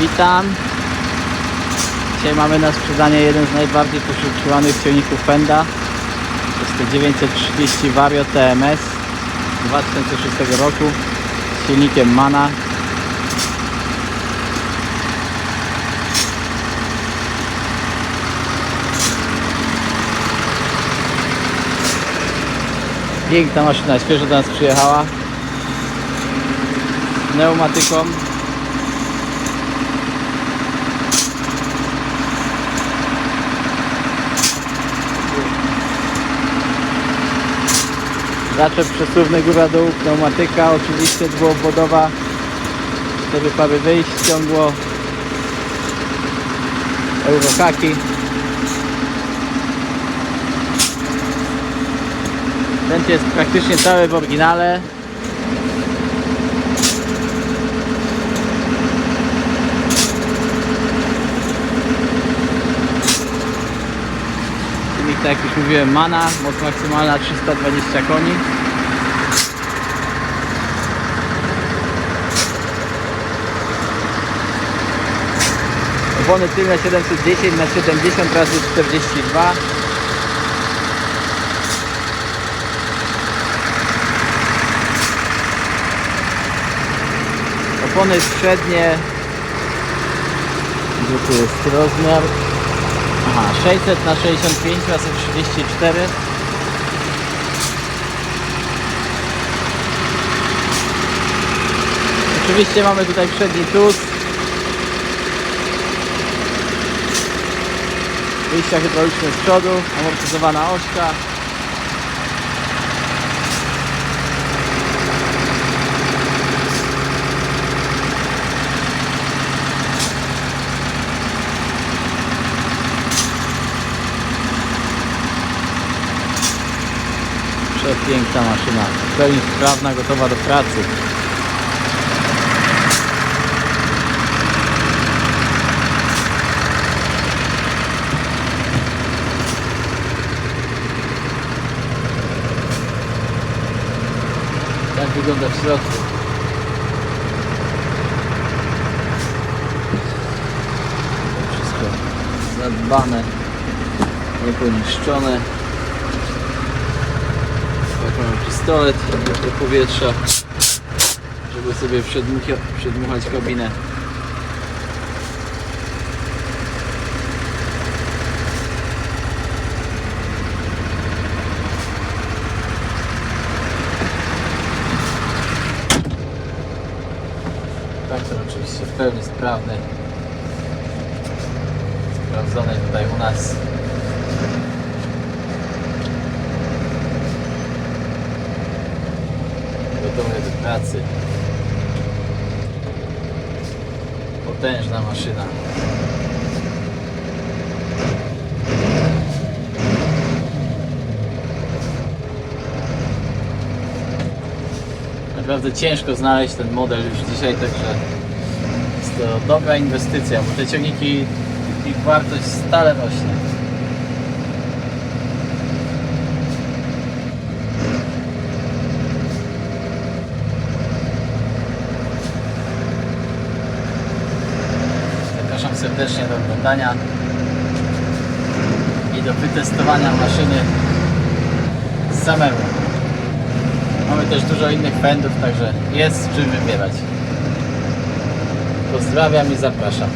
Witam. Dzisiaj mamy na sprzedanie jeden z najbardziej poszukiwanych silników Fenda. Jest to 930 Vario TMS 2006 roku z silnikiem Mana. Piękna maszyna, świeżo do nas przyjechała. Pneumatyką. Zaczep przesuwny góra-dół, pneumatyka, oczywiście dwuobwodowa. Cztery pary wyjść, ciągło. Eurohaki. Ten jest praktycznie cały w oryginale. Tak jak już mówiłem, Mana, moc maksymalna 320 koni. Opony tylne 710 na 70 razy 42 Opony przednie Gdzie tu jest rozmiar? Aha, 600 na 65 razy 34 Oczywiście mamy tutaj przedni tuz Wyjścia hydrauliczne z przodu, amortyzowana ośka Przepiękna maszyna, w pełni sprawna, gotowa do pracy. Jak wygląda w środku? Wszystko zadbane, nieponiszczone. Mamy pistolet do powietrza, żeby sobie przedmuchać kabinę. Traktor oczywiście w pełni sprawny. Sprawdzony tutaj u nas. Gotowy do pracy. Potężna maszyna. Naprawdę ciężko znaleźć ten model już dzisiaj, także jest to dobra inwestycja, bo te ciągniki, ich wartość stale rośnie. Zapraszam serdecznie do oglądania i do wytestowania maszyny samemu. Mamy też dużo innych pędów, także jest czym wybierać. Pozdrawiam i zapraszam.